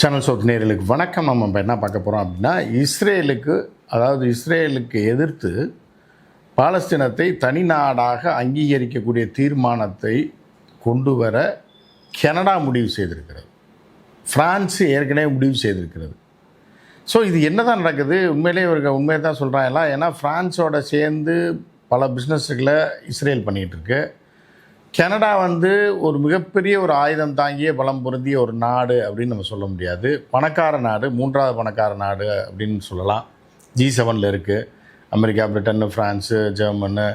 Channel Sot நேர்களுக்கு வணக்கம். நம்ம இப்போ என்ன பார்க்க போகிறோம் அப்படின்னா இஸ்ரேலுக்கு அதாவது இஸ்ரேலுக்கு எதிர்த்து பாலஸ்தீனத்தை தனி நாடாக அங்கீகரிக்கக்கூடிய தீர்மானத்தை கொண்டு வர கனடா முடிவு செய்திருக்கிறது. ஃப்ரான்ஸு ஏற்கனவே முடிவு செய்திருக்கிறது. ஸோ இது என்ன தான் நடக்குது? உண்மையிலே இவர்கள் உண்மையை தான் சொல்கிறாங்களா ஏன்னா ஃப்ரான்ஸோட சேர்ந்து பல பிஸ்னஸுகளை இஸ்ரேல் பண்ணிகிட்ருக்கு கனடா வந்து ஒரு மிகப்பெரிய ஒரு ஆயுதம் தாங்கிய பலம் பொருந்திய ஒரு நாடு அப்படின்னு நம்ம சொல்ல முடியாது. பணக்கார நாடு மூன்றாவது பணக்கார நாடு அப்படின்னு சொல்லலாம். ஜி செவனில் இருக்குது America Britain France German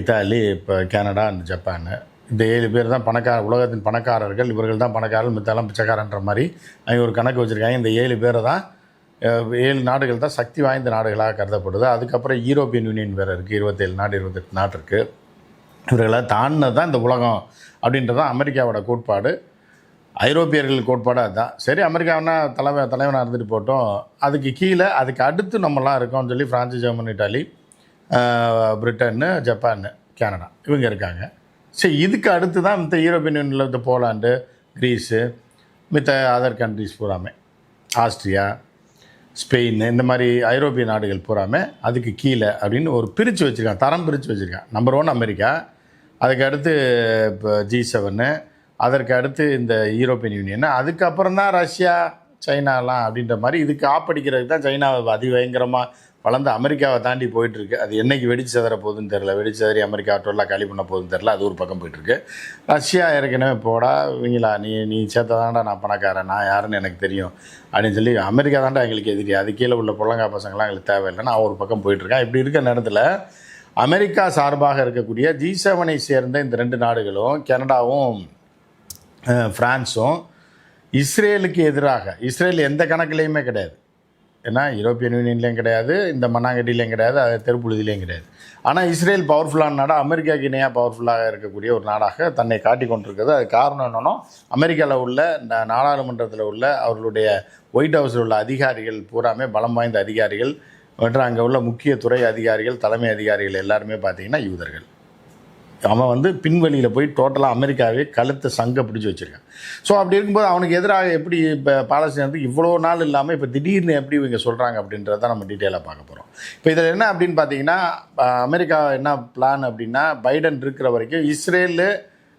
Italy இப்போ கனடா அண்ட் ஜப்பானு. இந்த ஏழு பேர் தான் பணக்கார உலகத்தின் பணக்காரர்கள். இவர்கள் தான் பணக்காரர்கள் மித்தாலாம் பிச்சைக்காரன்ற மாதிரி அவங்க ஒரு கணக்கு வச்சுருக்காங்க. இந்த ஏழு பேரை தான் ஏழு நாடுகள் தான் சக்தி வாய்ந்த நாடுகளாக கருதப்படுது. அதுக்கப்புறம் யூரோப்பியன் யூனியன் வேறு இருக்குது இருபத்தேழு நாடு இருபத்தெட்டு நாடு இருக்குது இவர்களை தாண்டினது தான் இந்த உலகம் அப்படின்றது தான் அமெரிக்காவோட கோட்பாடு. ஐரோப்பியர்கள் கோட்பாடு அதுதான். சரி அமெரிக்காவனா தலைவன் தலைவனாக இருந்துட்டு போட்டோம். அதுக்கு கீழே அதுக்கு அடுத்து நம்மலாம் இருக்கோம்னு சொல்லி ஃப்ரான்ஸ் ஜெர்மன் இட்டாலி பிரிட்டன்னு ஜப்பான் கனடா இவங்க இருக்காங்க. சரி இதுக்கு அடுத்து தான் மித்த யூரோப்பியன் யூனியனில் இந்த போலாண்டு க்ரீஸு மித்த அதர் கண்ட்ரிஸ் பூராமே. ஆஸ்திரியா ஸ்பெயின் இந்த மாதிரி ஐரோப்பிய நாடுகள் பூராமே அதுக்கு கீழே அப்படின்னு ஒரு பிரித்து வச்சுருக்கான் தரம் பிரித்து வச்சுருக்கான் நம்பர் ஒன் அமெரிக்கா அதுக்கு அடுத்து இப்போ ஜி செவனு அதற்கு அடுத்து இந்த யூரோப்பியன் யூனியன் அதுக்கப்புறம் தான் ரஷ்யா சைனாலாம் அப்படின்ற மாதிரி இதுக்கு ஆப்படிக்கிறதுக்கு தான் சைனா அதிபயங்கரமாக வளர்ந்து அமெரிக்காவை தாண்டி போயிட்டுருக்கு. அது என்னைக்கு வெடிச்சு சதற போகுதுன்னு தெரில வெடிச்சு சதறி அமெரிக்கா டோட்டலாக காலி பண்ண போகுதுன்னு தெரில அது ஒரு பக்கம் போயிட்டுருக்கு. ரஷ்யா ஏற்கனவே போடா இவங்களா நீ நீ சேர்த்ததாண்டா நான் பணக்காரன். நான் யாருன்னு எனக்கு தெரியும். அப்படின்னு சொல்லி அமெரிக்கா தாண்டா எங்களுக்கு எதிரி. அது கீழே உள்ள பொள்ளங்கா பசங்களாம் எங்களுக்கு தேவையில்லை நான் ஒரு பக்கம் போயிட்டுருக்கேன். இப்படி இருக்க நேரத்தில் அமெரிக்கா சார்பாக இருக்கக்கூடிய ஜி செவனை சேர்ந்த இந்த ரெண்டு நாடுகளும் கனடாவும் ஃப்ரான்ஸும் இஸ்ரேலுக்கு எதிராக இஸ்ரேல் எந்த கணக்குலேயுமே கிடையாது. ஏன்னா யூரோப்பியன் யூனியன்லேயும் கிடையாது இந்த மண்ணாங்கட்டிலையும் கிடையாது அது தெருப்புழுதிலையும் கிடையாது. ஆனால் இஸ்ரேல் பவர்ஃபுல்லான நாடாக அமெரிக்காவுக்கு இணையாக பவர்ஃபுல்லாக இருக்கக்கூடிய ஒரு நாடாக தன்னை காட்டி கொண்டிருக்கிறது அது காரணம் என்னன்னா அமெரிக்காவில் உள்ள இந்த நாடாளுமன்றத்தில் உள்ள அவர்களுடைய ஒயிட் ஹவுஸில் உள்ள அதிகாரிகள் பூராமே பலம் வாய்ந்த அதிகாரிகள் மற்றும் அங்கே உள்ள முக்கிய துறை அதிகாரிகள் தலைமை அதிகாரிகள் எல்லாருமே பார்த்தீங்கன்னா யூதர்கள். அவன் வந்து பின்வழியில் போய் டோட்டலாக அமெரிக்காவே கழுத்தை சங்க பிடிச்சி வச்சுருக்கான். ஸோ அப்படி இருக்கும்போது அவனுக்கு எதிராக எப்படி இப்போ பாலஸ்தீனத்துக்கு இவ்வளோ நாள் இல்லாமல் இப்போ திடீர்னு எப்படி இவங்க சொல்கிறாங்க அப்படின்றத நம்ம டீட்டெயிலாக பார்க்க போகிறோம் இப்போ இதில் என்ன அப்படின்னு பார்த்தீங்கன்னா அமெரிக்கா என்ன பிளான் அப்படின்னா பைடன் இருக்கிற வரைக்கும் இஸ்ரேலு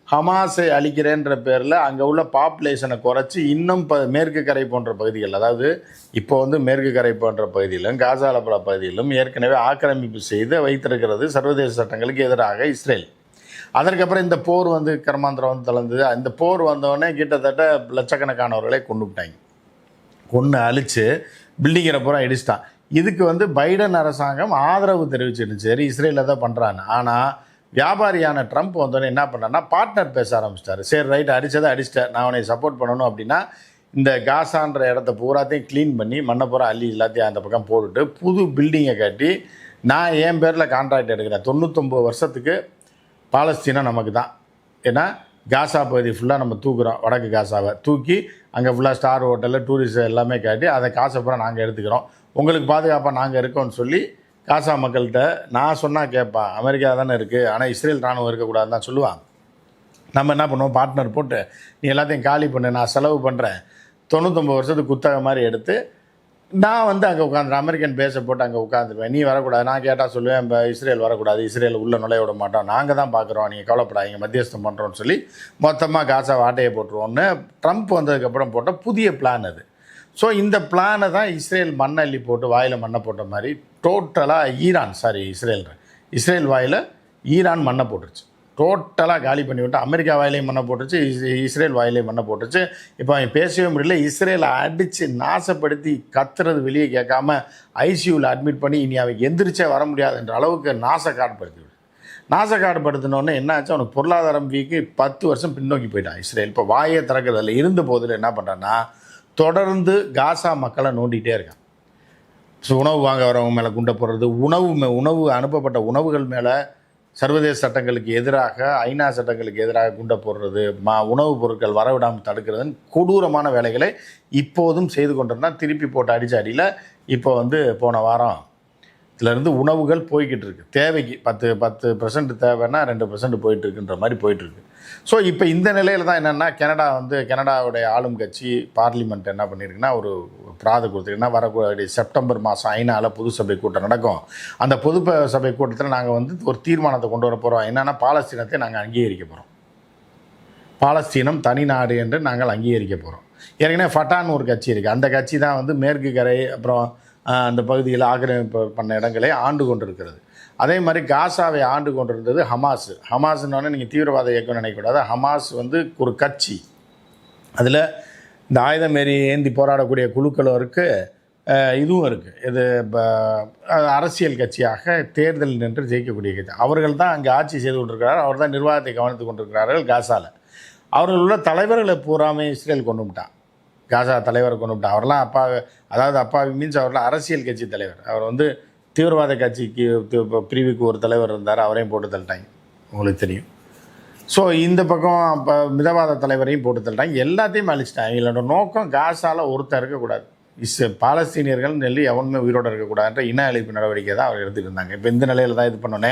ஹமாஸை அழிக்கிறேன்ற பேரில் அங்கே உள்ள பாப்புலேஷனை குறைச்சி இன்னும் ப மேற்கு கரை போன்ற பகுதிகள் அதாவது இப்போ வந்து மேற்கு கரை போன்ற பகுதியிலும் காசாலபுர பகுதியிலும் ஏற்கனவே ஆக்கிரமிப்பு செய்து வைத்திருக்கிறது சர்வதேச சட்டங்களுக்கு எதிராக இஸ்ரேல். அதற்கப்புறம் இந்த போர் வந்து கர்மாந்திரம் வந்து தளர்ந்தது. இந்த போர் வந்தோடனே கிட்டத்தட்ட லட்சக்கணக்கானவர்களை கொண்டு விட்டாங்க. கொன்று அழித்து பில்டிங்கிற பூரா இடிச்சிட்டான். இதுக்கு வந்து பைடன் அரசாங்கம் ஆதரவு தெரிவிச்சிருந்துச்சு. சரி இஸ்ரேலில் தான் பண்ணுறான்னு ஆனால் வியாபாரியான ட்ரம்ப் வந்தோடனே என்ன பண்ணார்னா பார்ட்னர் பேச ஆரம்பிச்சிட்டாரு. சரி ரைட் அடித்ததை அடிச்சிட்டேன். நான் அவனை சப்போர்ட் பண்ணணும் அப்படின்னா இந்த காசான்ற இடத்த பூராத்தையும் க்ளீன் பண்ணி மண்ணை பூரா அள்ளி எல்லாத்தையும் அந்த பக்கம் போட்டுட்டு புது பில்டிங்கை கட்டி நான் என் பேரில் கான்ட்ராக்ட் எடுக்கிறேன். தொண்ணூத்தொம்பது வருஷத்துக்கு பாலஸ்தீனா நமக்கு தான். ஏன்னா காசா பகுதி ஃபுல்லாக நம்ம தூக்குறோம் வடக்கு காசாவை. தூக்கி அங்கே ஃபுல்லாக ஸ்டார் ஹோட்டலில் டூரிஸ்ட் எல்லாமே காட்டி அதை காசை பூரா நாங்கள் எடுத்துக்கிறோம். உங்களுக்கு பாதுகாப்பாக நாங்கள் இருக்கோம்னு சொல்லி காசா மக்கள்கிட்ட நான் சொன்னால் கேட்பான் அமெரிக்கா தானே இருக்குது ஆனால் இஸ்ரேல் இராணுவம் இருக்கக்கூடாதுன்னு தான் சொல்லுவான் நம்ம என்ன பண்ணுவோம்? பார்ட்னர் போட்டு நீ எல்லாத்தையும் காலி பண்ணு நான் செலவு பண்ணுறேன் தொண்ணூத்தொம்பது வருஷத்துக்கு குத்தகை மாதிரி எடுத்து நான் வந்து அங்கே உட்காந்துருவேன் அமெரிக்கன் பேஸை போட்டு அங்கே உட்காந்துருவேன் நீ வரக்கூடாது. நான் கேட்டால் சொல்லுவேன் இப்போ இஸ்ரேல் வரக்கூடாது. இஸ்ரேல் உள்ள நுழைய விட மாட்டோம். நாங்கள் தான் பார்க்குறோம். நீங்கள் கவலைப்படாதீங்க. மத்தியஸ்தம் பண்ணுறோன்னு சொல்லி மொத்தமாக காசா வாட்டையை போட்டுருவோன்னு ட்ரம்ப் வந்ததுக்கப்புறம் போட்ட புதிய பிளான் அது. ஸோ இந்த பிளானை தான் இஸ்ரேல் மண்ணை அள்ளி போட்டு வாயில் மண்ணை போட்ட மாதிரி டோட்டலாக ஈரான் சாரி இஸ்ரேல் இஸ்ரேல் வாயில் ஈரான் மண்ணை போட்டுருச்சு. டோட்டலாக காலி பண்ணி விட்டு அமெரிக்கா வாயிலையும் மண்ணை போட்டுச்சு இஸ்ரேல் வாயிலையும் மண்ணை போட்டுச்சு. இப்போ அவன் பேசவே முடியல. இஸ்ரேலை அடித்து நாசப்படுத்தி கத்துறது வெளியே கேட்காம ஐசியூவில் அட்மிட் பண்ணி இனி அவன் எந்திரிச்சே வர முடியாதுன்ற அளவுக்கு நாசக்காடுபடுத்தி விடு. நாசக்காடுபடுத்தினோடனே என்ன ஆச்சு? அவனுக்கு பொருளாதாரம் வீக்கு பத்து வருஷம் பின்னோக்கி போயிட்டான் இஸ்ரேல். இப்போ வாயை திறக்கிறதில்ல இருந்த போதில் என்ன பண்ணுறான்னா தொடர்ந்து காசா மக்களை நோண்டிகிட்டே இருக்கான். ஸோ உணவு வாங்க வரவங்க மேலே குண்டை போடுறது உணவு மே- உணவு அனுப்பப்பட்ட உணவுகள் மேலே சர்வதேச சட்டங்களுக்கு எதிராக ஐநா சட்டங்களுக்கு எதிராக குண்டை போடுறது மா உணவுப் பொருட்கள் வரவிடாமல் தடுக்கிறதுன்னு கொடூரமான வேலைகளை இப்போதும் செய்து கொண்டிருந்தால் திருப்பி போட்ட அடிச்ச அடியில் இப்போ வந்து போன வாரம் இருந்து உணவுகள் போய்கிட்டு இருக்கு தேவைக்கு பத்து பத்து பர்சன்ட் தேவைன்னா ரெண்டு பர்சன்ட் போயிட்டு இருக்குன்ற மாதிரி போயிட்டு இருக்கு ஸோ இப்போ இந்த நிலையில் தான் என்னென்னா கனடா வந்து கனடாவுடைய ஆளும் கட்சி பார்லிமெண்ட் என்ன பண்ணியிருக்குன்னா ஒரு பிராத கொடுத்துருக்குன்னா வரக்கூடிய செப்டம்பர் மாதம் ஐநாவில் பொது சபை கூட்டம் நடக்கும். அந்த பொது சபை கூட்டத்தில் நாங்கள் வந்து ஒரு தீர்மானத்தை கொண்டு வர போகிறோம் என்னென்னா பாலஸ்தீனத்தை நாங்கள் அங்கீகரிக்க போகிறோம் பாலஸ்தீனம் தனி நாடு என்று நாங்கள் அங்கீகரிக்க போகிறோம் ஏற்கனவே ஃபட்டான்னு ஒரு கட்சி இருக்குது அந்த கட்சி தான் வந்து மேற்கு கரை அப்புறம் அந்த பகுதியில் ஆக்கிரமிப்பு பண்ண இடங்களை ஆண்டு கொண்டிருக்கிறது. அதே மாதிரி காசாவை ஆண்டு கொண்டிருந்தது ஹமாஸ். ஹமாஸ்னோடனே நீங்கள் தீவிரவாத இயக்கம் நினைக்கக்கூடாது. ஹமாஸ் வந்து ஒரு கட்சி. அதில் இந்த ஆயுதம் ஏறி ஏந்தி போராடக்கூடிய குழுக்களும் இருக்குது இதுவும் இருக்குது இது ப- அரசியல் கட்சியாக தேர்தல் நின்று ஜெயிக்கக்கூடிய கட்சி. அவர்கள் தான் அங்கே ஆட்சி செய்து கொண்டிருக்கிறார். அவர் தான் நிர்வாகத்தை கவனித்து கொண்டிருக்கிறார்கள் காசாவில் அவர்கள் உள்ள தலைவர்களை பூராமே இஸ்ரேல் கொண்டு விட்டான் காசா தலைவரை கொண்டு விட்டான். அவர்லாம் அப்பா அதாவது அப்பா மீன்ஸ் அவர்லாம் அரசியல் கட்சி தலைவர். அவர் வந்து தீவிரவாத கட்சிக்கு பிரிவுக்கு ஒரு தலைவர் இருந்தார். அவரையும் போட்டு தள்ளிட்டாங்க. உங்களுக்கு தெரியும். ஸோ இந்த பக்கம் இப்போ மிதவாத தலைவரையும் போட்டு தள்ளிட்டாங்க. எல்லாத்தையும் அழிச்சிட்டாங்க. எங்களோட நோக்கம் காசால் ஒருத்தர் இருக்கக்கூடாது. இஸ் பாலஸ்தீனியர்கள் நெல்லி எவனுமே உயிரோடு இருக்கக்கூடாதுன்ற இன அழிப்பு நடவடிக்கை தான் அவர் எடுத்துகிட்டு இருந்தாங்க. இப்போ இந்த நிலையில் தான் இது பண்ணோன்னே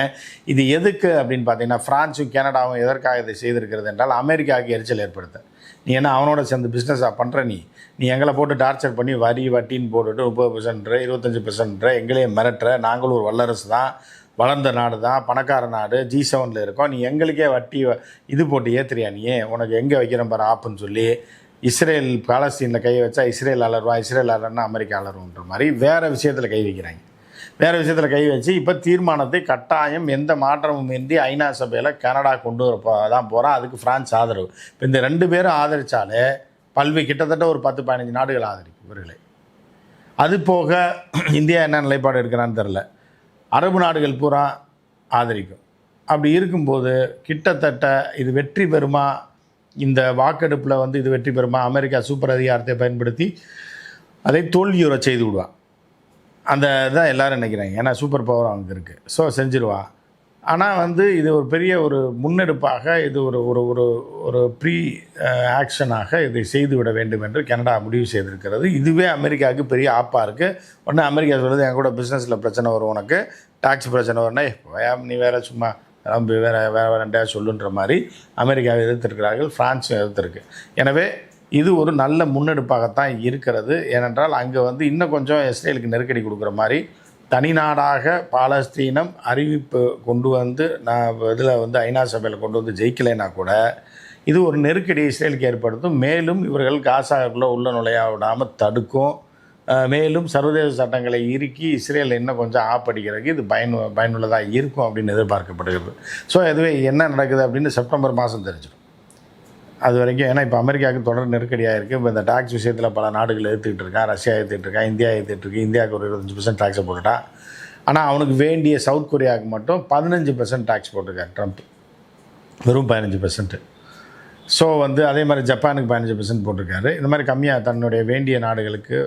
இது எதுக்கு அப்படின்னு பார்த்தீங்கன்னா ஃப்ரான்ஸும் கனடாவும் எதற்காக இதை செய்திருக்கிறது என்றால் அமெரிக்காவுக்கு எரிச்சல் ஏற்படுத்த. நீ என்ன அவனோட சேர்ந்து பிஸ்னஸாக பண்ணுற நீ? நீ எங்களை போட்டு டார்ச்சர் பண்ணி வரி வட்டின்னு போட்டுட்டு முப்பது பர்சன்ட்ற இருபத்தஞ்சி பர்சன்ட்ற எங்களையும் மிரட்டுற. நாங்களும் ஒரு வல்லரசு தான். வளர்ந்த நாடு தான். பணக்கார நாடு. ஜி செவனில் இருக்கோம். நீ எங்களுக்கே வட்டி வ- இது போட்டு ஏத்துறியா நீ? உனக்கு எங்கே வைக்கிறேன் பாரு ஆப்புன்னு சொல்லி இஸ்ரேல் பாலஸ்தீனில் கை வச்சா இஸ்ரேல் அலருவா இஸ்ரேல் அலர்னா அமெரிக்கா அலருன்ற மாதிரி வேறு விஷயத்தில் கை வைக்கிறாங்க. வேறு விஷயத்தில் கை வச்சு இப்போ தீர்மானத்தை கட்டாயம் எந்த மாற்றமும் இன்றி ஐநா சபையில் கனடா கொண்டு வர தான் போகிறோம் அதுக்கு ஃப்ரான்ஸ் ஆதரவு. இப்போ இந்த ரெண்டு பேரும் ஆதரித்தாலே பல்வி கிட்டத்தட்ட ஒரு பத்து பதினஞ்சு நாடுகள் ஆதரிக்கும் இவர்களை. அது போக இந்தியா என்ன நிலைப்பாடு எடுக்கிறான்னு தெரில அரபு நாடுகள் பூரா ஆதரிக்கும். அப்படி இருக்கும்போது கிட்டத்தட்ட இது வெற்றி பெறுமா? இந்த வாக்கெடுப்பில் வந்து இது வெற்றி பெறுமா? அமெரிக்கா சூப்பர் அதிகாரத்தை பயன்படுத்தி அதை தோல்வியுற செய்து விடுவான். அந்த இதான் எல்லோரும் நினைக்கிறாங்க. ஏன்னா சூப்பர் பவர் அவனுக்கு இருக்குது ஸோ செஞ்சிருவா. ஆனால் வந்து இது ஒரு பெரிய ஒரு முன்னெடுப்பாக இது ஒரு ஒரு ஒரு ஒரு ப்ரீ ஆக்ஷனாக இதை செய்துவிட வேண்டும் என்று கனடா முடிவு செய்திருக்கிறது. இதுவே அமெரிக்காவுக்கு பெரிய ஆப்பாக இருக்குது ஒன்று அமெரிக்கா சொல்லுது என் கூட பிஸ்னஸில் பிரச்சனை வரும் உனக்கு. டாக்ஸ் பிரச்சனை வரும்னா நீ வேறு சும்மா வேறு வேறு வேறு வேறண்டா சொல்லுன்ற மாதிரி அமெரிக்காவை எதிர்த்திருக்கிறார்கள் ஃப்ரான்ஸும் எதிர்த்திருக்கு. எனவே இது ஒரு நல்ல முன்னெடுப்பாகத்தான் இருக்கிறது. ஏனென்றால் அங்கே வந்து இன்னும் கொஞ்சம் இஸ்ரேலுக்கு நெருக்கடி கொடுக்குற மாதிரி தனிநாடாக பாலஸ்தீனம் அறிவிப்பு கொண்டு வந்து நான் இதில் வந்து ஐநா சபையில் கொண்டு வந்து ஜெயிக்கலைன்னா கூட இது ஒரு நெருக்கடி இஸ்ரேலுக்கு ஏற்படுத்தும். மேலும் இவர்கள் காசாக்குள்ளே உள்ள நுழையா விடாமல் தடுக்கும். மேலும் சர்வதேச சட்டங்களை இறுக்கி இஸ்ரேல் இன்னும் கொஞ்சம் ஆப்படிக்கிறதுக்கு இது பயன் பயனுள்ளதாக இருக்கும் அப்படின்னு எதிர்பார்க்கப்படுகிறது. ஸோ இதுவே என்ன நடக்குது அப்படின்னு செப்டம்பர் மாதம் தெரிஞ்சிடும். அது வரைக்கும் ஏன்னா இப்போ அமெரிக்காவுக்கு தொடர் நெருக்கடியாக இருக்குது இப்போ இந்த டாக்ஸ் விஷயத்தில் பல நாடுகள் எடுத்துக்கிட்டு இருக்கான் ரஷ்யா எடுத்துக்கிட்டு இருக்கான் இந்தியா எடுத்துகிட்டு இருக்கு. இந்தியாவுக்கு ஒரு இருபத்தஞ்சி பர்சன்ட் டாக்ஸை போட்டுட்டான் ஆனால் அவனுக்கு வேண்டிய சவுத் கொரியாவுக்கு மட்டும் பதினஞ்சு பர்சன்ட் டாக்ஸ் போட்டிருக்காரு ட்ரம்ப் வெறும் பதினஞ்சு பர்சன்ட்டு ஸோ வந்து அதே மாதிரி ஜப்பானுக்கு பதினஞ்சு பர்சன்ட் போட்டிருக்காரு. இந்த மாதிரி கம்மியாக தன்னுடைய வேண்டிய நாடுகளுக்கு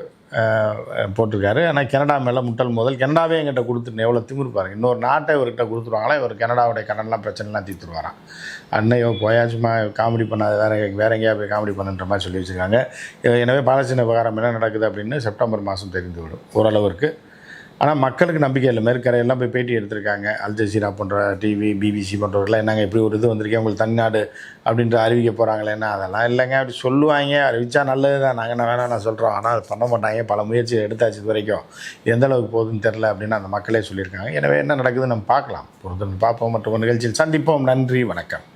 போட்டிருக்காரு. ஆனால் கனடா மேலே முட்டல் முதல். கனடாவே எங்கிட்ட கொடுத்துட்டு எவ்வளோ திமிரு பாருங்க. இன்னொரு நாட்டை இவர்கிட்ட கொடுத்துருவாங்களா? இவர் கனடாவுடைய கடன்லாம் பிரச்சனைலாம் தீர்த்துருவாராம். அன்னையோ போயாச்சுமா காமெடி பண்ணாத வேற வேற எங்கேயா போய் காமெடி பண்ணுன்ற மாதிரி சொல்லி வச்சுருக்காங்க. எனவே பாலஸ்தீன விவகாரம் என்ன நடக்குது அப்படின்னு செப்டம்பர் மாதம் தெரிந்துவிடும் ஓரளவிற்கு ஆனால் மக்களுக்கு நம்பிக்கை இல்லை. மேற்கரையெல்லாம் போய் பேட்டி எடுத்திருக்காங்க. அல் ஜசீரா போன்ற டிவி பிபிசி போன்றவர்கள்லாம் என்னங்க இப்படி ஒரு இது வந்திருக்கேன் உங்களுக்கு தனிநாடு அப்படின்ற அறிவிக்க போகிறாங்களேன்னா அதெல்லாம் இல்லைங்க. அப்படி சொல்லுவாங்க. அறிவிச்சா நல்லது தான் நாங்கள் என்ன வேணாம் நான் சொல்கிறோம் ஆனால் அது பண்ண மாட்டாங்க. பல முயற்சி எடுத்தாச்சு இது வரைக்கும். எந்த அளவுக்கு போகுதுன்னு தெரில அப்படின்னு அந்த மக்களே சொல்லியிருக்காங்க. எனவே என்ன நடக்குதுன்னு நம்ம பார்க்கலாம். பொறுத்து பார்ப்போம். மற்றும் நிகழ்ச்சியில் சந்திப்போம். நன்றி. வணக்கம்.